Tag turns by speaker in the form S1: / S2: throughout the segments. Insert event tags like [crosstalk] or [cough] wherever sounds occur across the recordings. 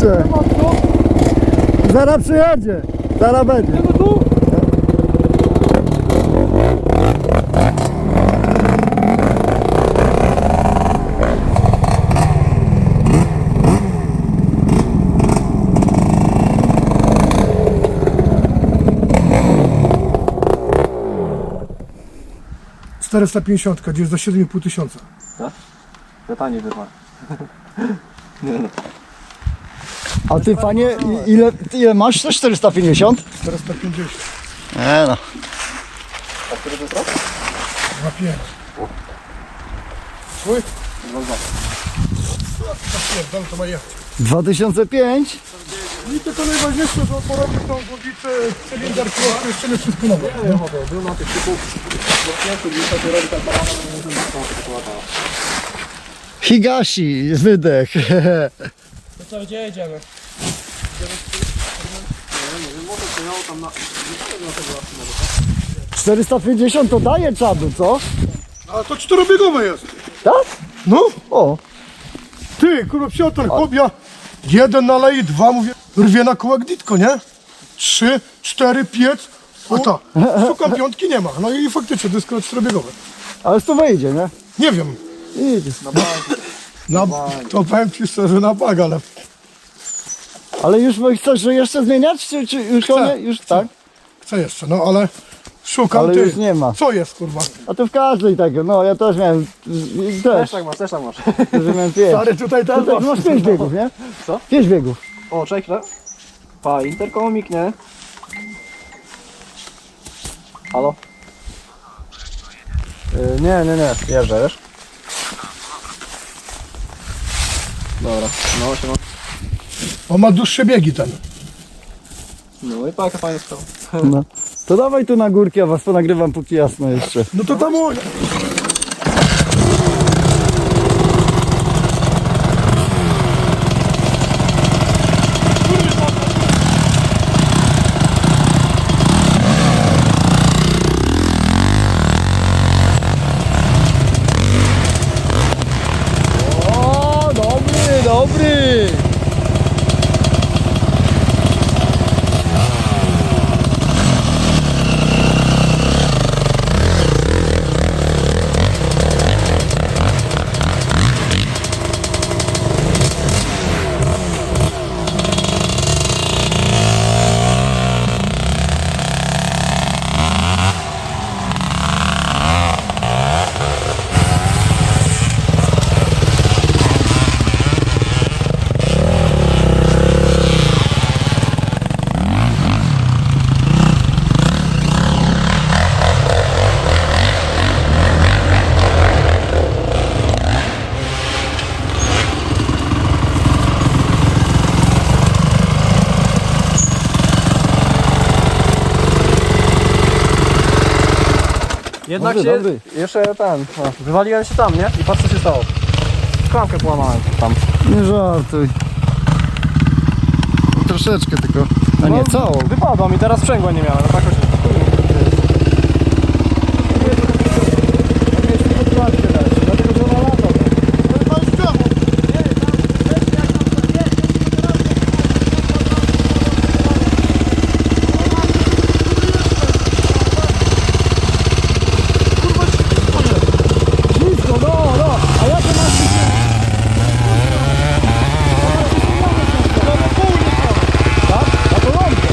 S1: Cze. Zaraz przyjedzie. Zaraz będzie.
S2: Czterysta pięćdziesiątka, gdzie jest za 7,5 tysiąca.
S3: Ja taniej wyrwa.
S1: A ty panie, i- ile, ty ile masz? To 450?
S2: 450.
S1: Nie no.
S3: A który to jest rok?
S2: 2,5. Twój? Zapierdol, to ma jechać.
S1: 2005?
S2: I to, to najważniejsze, że porobić tą głowicę, cylinder, kłopy, jeszcze wszystko nowe.
S3: Nie na no tylko lata.
S1: Higashi, wydech. [laughs]
S3: To co, gdzie jedziemy? Nie wiem, może przyjechał tam na... Nie wiem, na tego lasy
S1: 450 to daje czadu, co?
S2: A to czterobiegowe jest.
S1: Tak?
S2: No,
S1: O,
S2: ty, kurwa, Piotr, chłopia. Jeden naleje, dwa, mówię, rwie na kołek ditko, nie? Trzy, cztery, pięć, a ta. Szukam piątki, nie ma. No i faktycznie, dysko czterobiegowe.
S1: ale to wyjdzie, nie?
S2: Nie wiem,
S1: Idzie.
S2: na, to powiem ci szczerze, na bag, ale
S1: Ale już chcesz że jeszcze zmieniać? Czy, czy już
S2: Chcę,
S1: koniec? Już tak?
S2: chcę jeszcze, no ale szukam,
S1: Ale
S2: ty.
S1: już nie ma.
S2: Co jest, kurwa?
S1: A to w każdej tego, no ja też miałem,
S3: Też
S1: też,
S3: tak masz, też tak masz.
S1: że miałem pięć.
S2: Stary, tutaj też
S1: Tutaj
S2: masz.
S1: masz pięć biegów, nie?
S3: Co?
S1: Pięć biegów.
S3: O, chwilę. Pa, interkomik, nie? Halo? Yy, nie, nie, nie, jeżdżę, wiesz? Dobra, no się ma.
S2: On ma dłuższe biegi ten.
S3: No i paka fajnie stał.
S1: No. To dawaj tu na górki, a was ponagrywam póki jasno jeszcze.
S2: No to tam. O,
S3: Jednak
S1: Dobry,
S3: się,
S1: dobry.
S3: jeszcze ten, no, wywaliłem się tam, nie? I patrz co się stało. Klamkę połamałem tam.
S1: Nie żartuj. Troszeczkę tylko. A nie,
S3: No,
S1: całą.
S3: Wypadła mi, teraz sprzęgła nie miałem, no tak się...
S1: Blisko, no, no. A ja to masz Tak? Na kolonkę.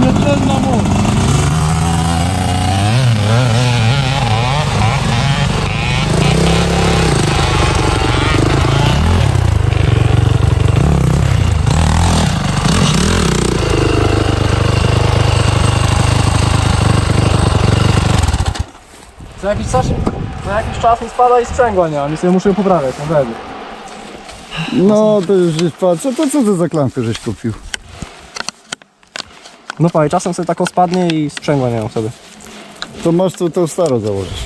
S2: Niecelna moc.
S3: Co jakiś czas, co jakiś czas mi spada i sprzęgła nie mam, ja muszę ją poprawiać, no będzie.
S1: No to już jest patrz, co to co to za klamkę żeś kupił?
S3: No pa, i czasem sobie taką spadnie i sprzęgła nie mam sobie.
S1: To masz to, to staro założysz.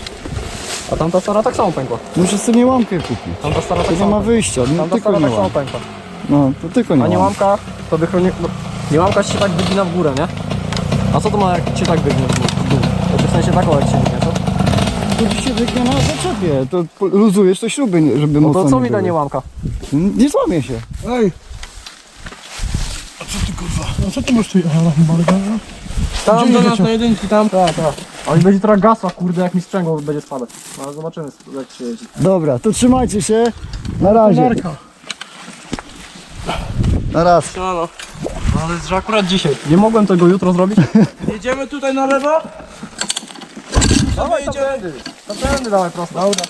S3: A tamta stara tak samo pękła.
S1: Musisz sobie łamkę kupić.
S3: Tamta stara
S1: To
S3: tak
S1: nie
S3: samo
S1: ma
S3: pękła.
S1: wyjścia, no,
S3: Tamta
S1: tylko
S3: stara
S1: nie
S3: tak samo pękła.
S1: No, to tylko nie
S3: A nie
S1: łamka.
S3: łamka, to by chroni... No, nie łamka ci się tak wygina w górę, nie? A co to ma jak cię tak wygnie w gó- w dół? To w sensie taką jak wygnie, co?
S1: To ci się wygnie na zaczepie, to po- luzujesz to śruby, nie- żeby
S3: No
S1: mocno
S3: to co mi da
S1: były.
S3: nie łamka?
S1: Nie złamie się.
S2: Ej! A co ty kurwa? A co ty masz tu? Aha?
S3: Tam
S2: Gdzie
S3: do nas na jedynki, tam, tak, tak. Ale będzie teraz gasła, kurde, jak mi sprzęgło będzie spadać. No ale zobaczymy, jak się jeździ.
S1: Dobra, to trzymajcie się. Na razie.
S2: Marka.
S1: Na raz.
S3: No, no. Ale że akurat dzisiaj. Nie mogłem tego jutro zrobić. [laughs]
S4: Jedziemy tutaj na lewo?
S3: Dawaj, jedziemy. To tędy dawaj prosto. Dobra.